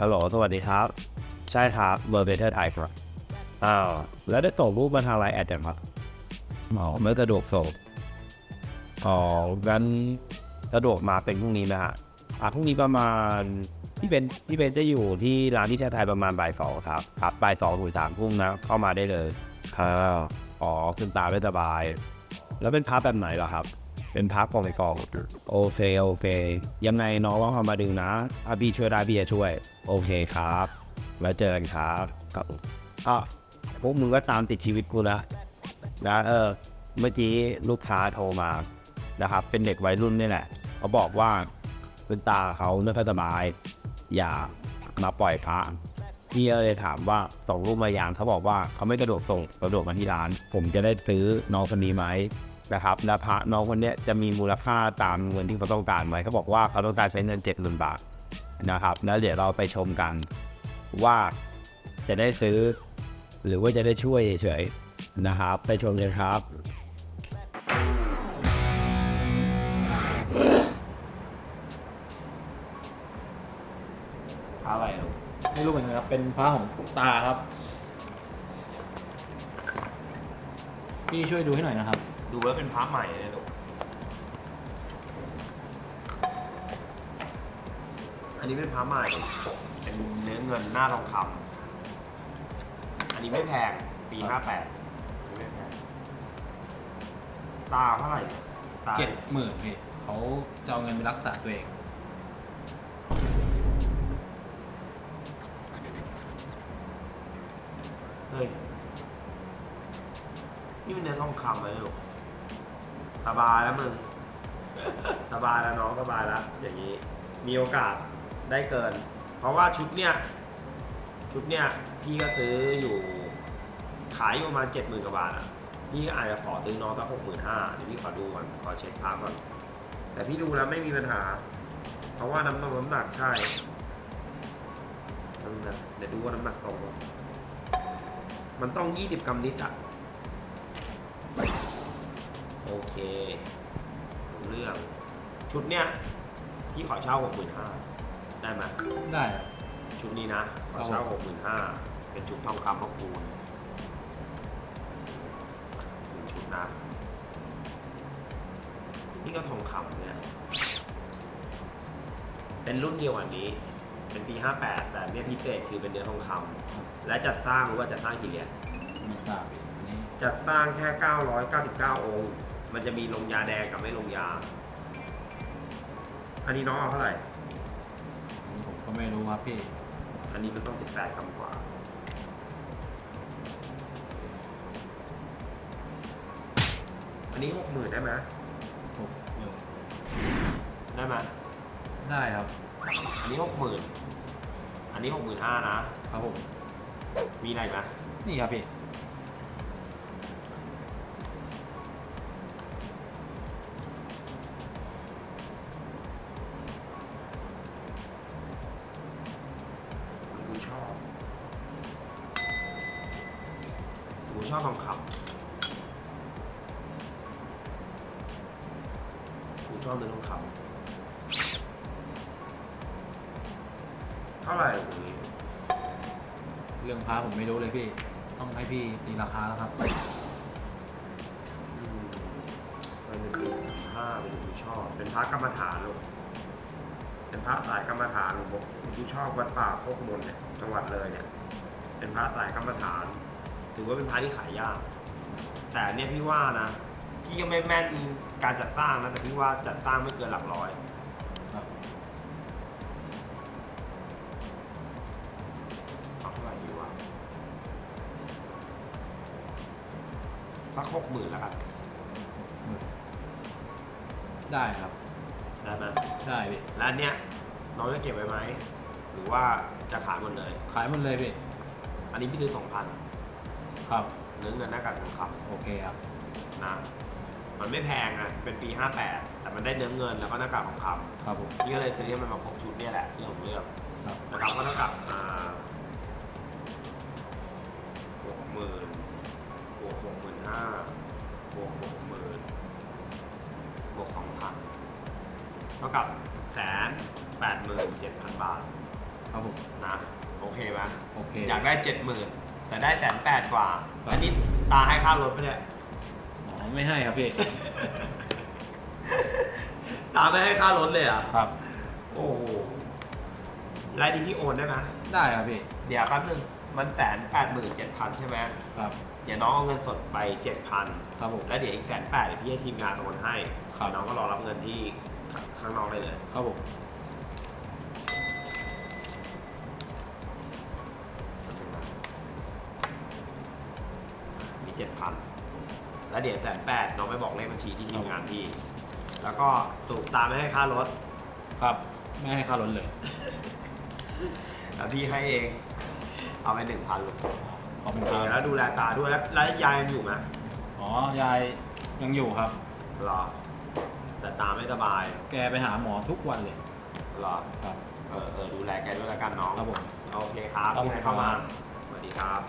ฮัลโหล สวัสดีครับ ใช่ครับเบอร์เบเทอร์ไทยครับ อ้าว แล้วได้ส่งรูปมาทางไลน์แอดยังครับอ๋อไม่สะดวกส่งอ๋องั้นสะดวกมาเป็นพรุ่งนี้นะฮะอะพรุ่งนี้ประมาณพี่เบนพี่เบนจะอยู่ที่ร้านที่แท้ไทยประมาณบ่ายสองครับครับบ่ายสองถึงสามทุ่มนะ เข้ามาได้เลยครับอ๋อคุณตาไม่สบาย แล้วเป็นพับแบบไหนเหรอครับ เป็นพับกองในกองโอเคโอเค ยังไงน้องลองเข้ามาดึงนะถ้าพี่ช่วยได้พี่จะช่วย โอเคครับ แล้วเจอกันครับครับอะพวกมึงก็ตามติดชีวิตกูนะนะเออ เมื่อกี้ลูกค้าโทรมานะครับ เป็นเด็กวัยรุ่นนี่แหละ เขาบอกว่าคุณตาเขาไม่ค่อยสบาย อย่ามาปล่อยพระพี่เลยถามว่าส่งรูปมายางเขาบอกว่าเขาไม่กระโดดส่งกระโดดมาที่ร้าน ผมจะได้ซื้อน้องคนนี้ไหม นะครับและพระน้องคนนี้จะมีมูลค่าตามเงินที่เขาต้องการไหมเขาบอกว่าเขาต้องการใช้เงินเจ็ดหมื่นบาทนะครับแล้วเดี๋ยวเราไปชมกันว่าจะได้ซื้อ หรือว่าจะได้ช่วยเฉยๆนะครับ ไปชมเลยครับอะไรอะไม่รู้เหมือนกันครับเป็นพระของตาครับ พี่ช่วยดูให้หน่อยนะครับ ดูแล้วเป็นพระใหม่เลยลูกอันนี้เป็นพระใหม่ เป็นเนื้อเงินหน้าทองคำอันนี้ไม่แพง ปีห้าแปดไม่แพงตาเท่าไหร่ตาเจ็ดหมื่นพี่เขาจะเอาเงินไปรักษาตัวเอง เฮ้ย นี่มันเนื้อทองคำเลยลูก สบายแล้วมึง สบายแล้วน้องสบายแล้ว อย่างนี้ มีโอกาสได้เกิน เพราะว่าชุดเนี้ยชุดเนี้ยพี่ก็ซื้ออยู่ ขายอยู่ประมาณเจ็ดหมื่นกว่าบาทอะ พี่อาจจะขอซื้อน้องสักหกหมื่นห้าเดี๋ยวพี่ขอดูก่อน ขอเช็คภาพก่อน แต่พี่ดูแล้วไม่มีปัญหา เพราะว่าน้ำหนักน้ำหนักใช่น้ำหนักเดี๋ยวดูว่าน้ำหนักตรงมันต้องยี่สิบกรัมนิดอะ โอเครู้เรื่อง ชุดเนี้ยพี่ขอเช่าหกหมื่นห้าได้ไหมได้ครับ ชุดนี้นะ ขอเช่าหกหมื่นห้าเป็นชุดทองคำพระคูณหนึ่งชุดนะ นี่ก็ทองคำเนี่ย เป็นรุ่นเดียวกันนี้ เป็นปี 58 แต่เนี่ยพิเศษคือเป็นเนื้อทองคำและจัดสร้างหรือว่าจัดสร้างกี่เหรียญไม่ทราบพี่อันนี้จัดสร้างแค่ 999 องค์ มันจะมีลงยาแดงกับไม่ลงยา อันนี้น้องเอาเท่าไหร่อันนี้ผมก็ไม่รู้ครับพี่ อันนี้มันต้อง 18กรัมกว่า อันนี้60,000ได้ไหมหกหมื่นได้ไหมได้ครับ อันนี้60,000อันนี้65,000นะ ครับผม มีอะไรไหมนี่ครับพี่ ชอบทองคำกูชอบเนื้อทองคำเท่าไหร่ตรงนี้เรื่องพระผมไม่รู้เลยพี่ ต้องให้พี่ตีราคาแล้วครับอืมเป็นหนึ่งห้าเป็นหนึ่งชอบ เป็นพระกรรมฐานลูกเป็นพระสายกรรมฐานผมที่ชอบวัดป่าโคกมนเนี่ยจังหวัดเลยเนี่ย เป็นพระสายกรรมฐาน ถือว่าเป็นพระที่ขายยาก แต่อันเนี่ยพี่ว่านะ พี่ยังไม่แม่นการจัดสร้างนะ แต่พี่ว่าจัดสร้างไม่เกินหลักร้อย ครับเอาเท่าไหร่ดีวะสักหกหมื่นแล้วกันหมื่นได้ครับ ได้ไหมได้พี่แล้วอันเนี้ยน้องจะเก็บไว้ไหม หรือว่าจะขายหมดเลย ขายหมันเลยพี่อันนี้พี่ซื้อสองพัน ครับ เนื้อเงินหน้ากากทองคโอเคครับำนะมันไม่แพงนะเป็นปี 58 แต่มันได้เนื้อเงินแล้วก็หน้ากากทองคครับผมำพี่ก็เลยซื้อให้มันมาครบชุดเนี่ยแหละที่ผมเลือกครับ นะครับก็เท่ากับอ่าหกหมื่นบวกหกหมื่นห้าบวกหกหมื่นบวกสองพันเท่ากับแสนแปดหมื่นเจ็ดพันบาทครับผม นะโอเคไหม โอเคอยากได้เจ็ดหมื่น แต่ได้แสนแปดกว่าครับอันนี้ตาให้ค่ารถไปะเนี่ยอ๋อไม่ให้ครับพี่ ตาไม่ให้ค่ารถเลยเหรอะ ครับ โอ้โหรายนี้พี่โอนได้ไหมได้ครับพี่ เดี๋ยวแป๊บนึง มันแสนแปดหมื่นเจ็ดพันใช่ไหมครับ เดี๋ยวน้องเอาเงินสดไปเจ็ดพันครับผม แล้วเดี๋ยวอีกแสนแปดเดี๋ยวพี่ให้ทีมงานโอนให้ครับ น้องก็รอรับเงินที่ข้างนอกได้เลย ครับผม เจ็ดพันแล้วเดี๋ยวแสนแปดน้องไปบอกเลขบัญชีที่ทีมงานพี่ แล้วก็สูบตามไม่ให้ค่ารถ ครับ ไม่ให้ค่ารถเลย แล้วพี่ให้เอง เอาไปหนึ่งพันลูกขอบคุณโอคเครับแล้วดูแลตาด้วยแล้วแล้วยายยังอยู่ไหมอ๋อยายยังอยู่ครับหรอ แต่ตาไม่สบายแกไปหาหมอทุกวันเลยหรอ ครับ เออเออดูแลแกด้วยแล้วกันน้องครับผม โอเคครับครับที่ไหนเข้ามาครับสวัสดีครับ